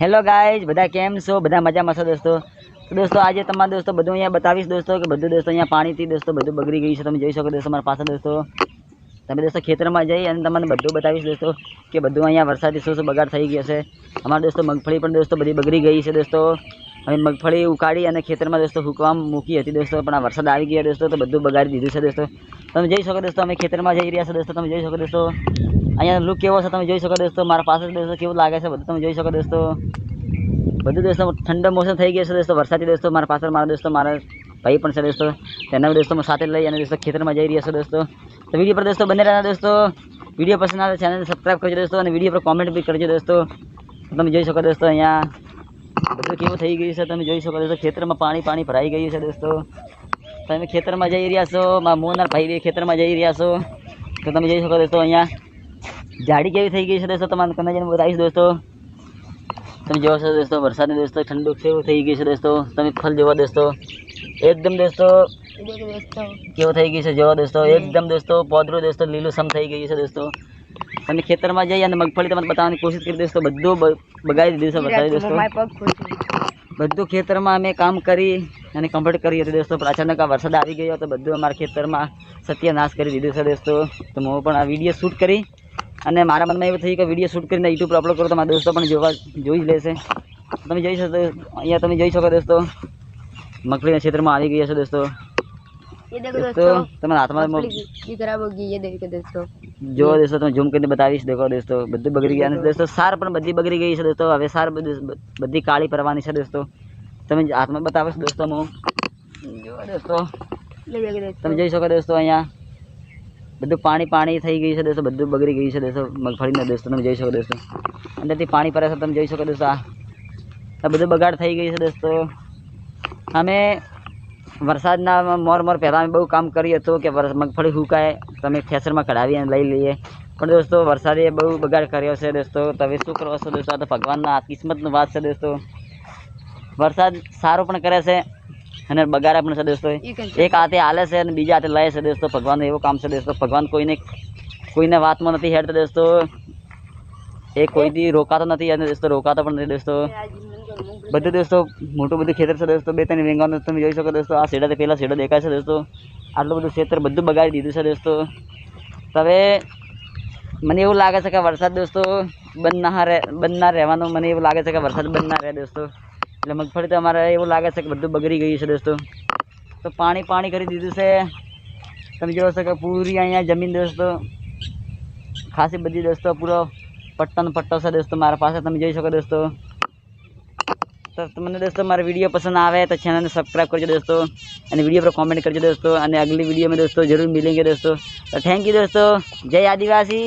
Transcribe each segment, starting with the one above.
Hello guys બધા કેમ છો? બધા મજામાં છો, દોસ્તો? તો દોસ્તો, આજે તમારા દોસ્તો બધું અહીંયા બતાવીશ, દોસ્તો, કે બધું દોસ્તો અહીંયા પાણીથી દોસ્તો બધું બગડી ગયું છે. તમે જોઈ શકો દોસ્તો, મારા પાસે દોસ્તો. તમે દોસ્તો ખેતરમાં જઈ અને તમને બધું બતાવીશ, દોસ્તો, કે બધું અહીંયા વરસાદથી શું શું બગાડ થઈ ગયો છે. અમારા દોસ્તો મગફળી પણ દોસ્તો બધી બગડી ગઈ છે, દોસ્તો. અમે મગફળી ઉકાળી અને ખેતરમાં દોસ્તો હુકવા મૂકી હતી, દોસ્તો, પણ આ વરસાદ આવી ગયો, દોસ્તો, તો બધું બગાડી દીધું છે, દોસ્તો. તમે જઈ શકો દોસ્તો, અમે ખેતરમાં જઈ રહ્યા છો, દોસ્તો. તમે જોઈ શકો દોસ્તો. અહીંયા લુક કેવો છે તમે જોઈ શકો દોસ્તો? મારા પાસે દોસ્તો કેવું લાગે છે બધું તમે જોઈ શકો દોસ્તો? બધું દોસ્તો ઠંડો મોસમ થઈ ગયો છે દોસ્તો, વરસાદી દોસ્તો, મારા પાછળ મારા દોસ્તો, મારા ભાઈ પણ છે દોસ્તો. તેના દોસ્તો સાથે લઈ અને દોસ્તો ખેતરમાં જઈ રહ્યા છો દોસ્તો. તો વીડિયો પર દોસ્તો બને રહેના દોસ્તો. વીડિયો પસંદ આવે ચેનલને સબસ્ક્રાઈબ કરજો દોસ્તો અને વીડિયો પર કોમેન્ટ બી કરજો દોસ્તો. તમે જોઈ શકો દોસ્તો અહીંયા બધું કેવું થઈ ગયું છે તમે જોઈ શકો દોસ્તો. ખેતરમાં પાણી પાણી ભરાઈ ગયું છે દોસ્તો. તમે ખેતરમાં જઈ રહ્યા છો મારા મોના ભાઈ ખેતરમાં જઈ રહ્યા છો. તો તમે જોઈ શકો દોસ્તો અહીંયા જાડી કેવી થઈ ગઈ છે દોસ્તો તમારે તમે જઈને બતાવીશ દોસ્તો. તમે જોવો છો દોસ્તો વરસાદની દોસ્તો ઠંડુ કેવું થઈ ગયું છે દોસ્તો. તમે ફલ જોવો દોસ્તો. એકદમ દોસ્તો કેવું થઈ ગયું છે જોવો દોસ્તો. એકદમ દોસ્તો પોદરું દોસ્તો લીલું સમ થઈ ગયું છે દોસ્તો. તમે ખેતરમાં જઈ અને મગફળી તમને બતાવવાની કોશિશ કરી દોસ્તો. બધું બ- બગાડી દીધું છે વરસાદી દોસ્તો. બધું ખેતરમાં અમે કામ કરી અને કમ્પ્લીટ કરી હતી દોસ્તો. પણ અચાનક આ વરસાદ આવી ગયો તો બધું અમારા ખેતરમાં સત્યનાશ કરી દીધું છે દોસ્તો. તો હું પણ આ વીડિયો શૂટ કરી અને મારા મનમાં એવું થયું કે વીડિયો શૂટ કરીને યુટ્યુબ પર અપલોડ કરો તો દોસ્તો પણ જોવા જોઈ જ લેશે. તમે જઈ શકો અહીંયા તમે જઈ શકો દોસ્તો. મગફળીના ક્ષેત્રમાં આવી ગયા છો દોસ્તો. દોસ્તો તમારા હાથમાં ખરાબ ગઈ એ કરીને બતાવીશ દેખો દોસ્તો. બધું બગડી ગયા દોસ્તો સાર પણ બધી બગડી ગઈ છે દોસ્તો. હવે સાર બધી કાળી પરવાની છે દોસ્તો. તમે હાથમાં બતાવીશ દોસ્તો હું જો તમે જોઈ શકો દોસ્તો અહીંયા. બધું પાણી પાણી થઈ ગયું છે દોસ્તો બધું બગડી ગયું છે દોસ્તો મગફળીના દોસ્તો તમે જોઈ શકો દોસ્તો અંદરથી પાણી પડે છે, તમે જોઈ શકો દોસ્તો આ. બધું બગાડ થઈ ગયું છે દોસ્તો અમે વરસાદના મોર મોર પહેલાં અમે બહુ કામ કર્યું હતું કે મગફળી હુકાય તમે ખેસરમાં કઢાવી અને લઈ લઈએ. પણ દોસ્તો, વરસાદે બહુ બગાડ કર્યો છે દોસ્તો તમે શું કરો છો દોસ્તો આ તો ભગવાનના કિસ્મતનું વાત છે દોસ્તો વરસાદ સારો પણ કરે છે અને બગાડે પણ છે દોસ્તો એક હાથે હાલે છે અને બીજા હાથે લે છે દોસ્તો. ભગવાનનું એવું કામ છે દોસ્તો. ભગવાન કોઈને કોઈને વાતમાં નથી હેડતો દોસ્તો. એ કોઈથી રોકાતો નથી અને દોસ્તો રોકાતો પણ નથી દોસ્તો. બધું દોસ્તો મોટું બધું ખેતર છે દોસ્તો. બે ત્રણ વેંગાનું તમે જોઈ શકો દોસ્તો. આ શેડાથી પહેલાં શેડો દેખાય છે દોસ્તો. આટલું બધું ખેતર બધું બગાડી દીધું છે દોસ્તો. હવે મને એવું લાગે છે કે વરસાદ દોસ્તો બંધ ના રહે બંધ ના રહેવાનું. મને એવું લાગે છે કે વરસાદ બંધ ના રહે દોસ્તો. એટલે મગફળી તો અમારે એવું લાગે છે કે બધું બગડી ગયું છે દોસ્તો. તો પાણી પાણી કરી દીધું છે. તમે જોવો છો કે પૂરી અહીંયા જમીન દોસ્તો. ખાસી બધી દોસ્તો પૂરો પટ્ટન પટ્ટો છે દોસ્તો મારા પાસે. તમે જોઈ શકો દોસ્તો. તો તમને દોસ્તો મારો વીડિયો પસંદ આવે તો ચેનલને સબસ્ક્રાઈબ કરજો દોસ્તો. અને વીડિયો પર કોમેન્ટ કરજો દોસ્તો. અને અગલી વિડીયોમાં દોસ્તો જરૂર મિલેંગે દોસ્તો. તો થેન્ક યુ દોસ્તો. જય આદિવાસી.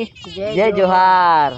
જય જોહાર.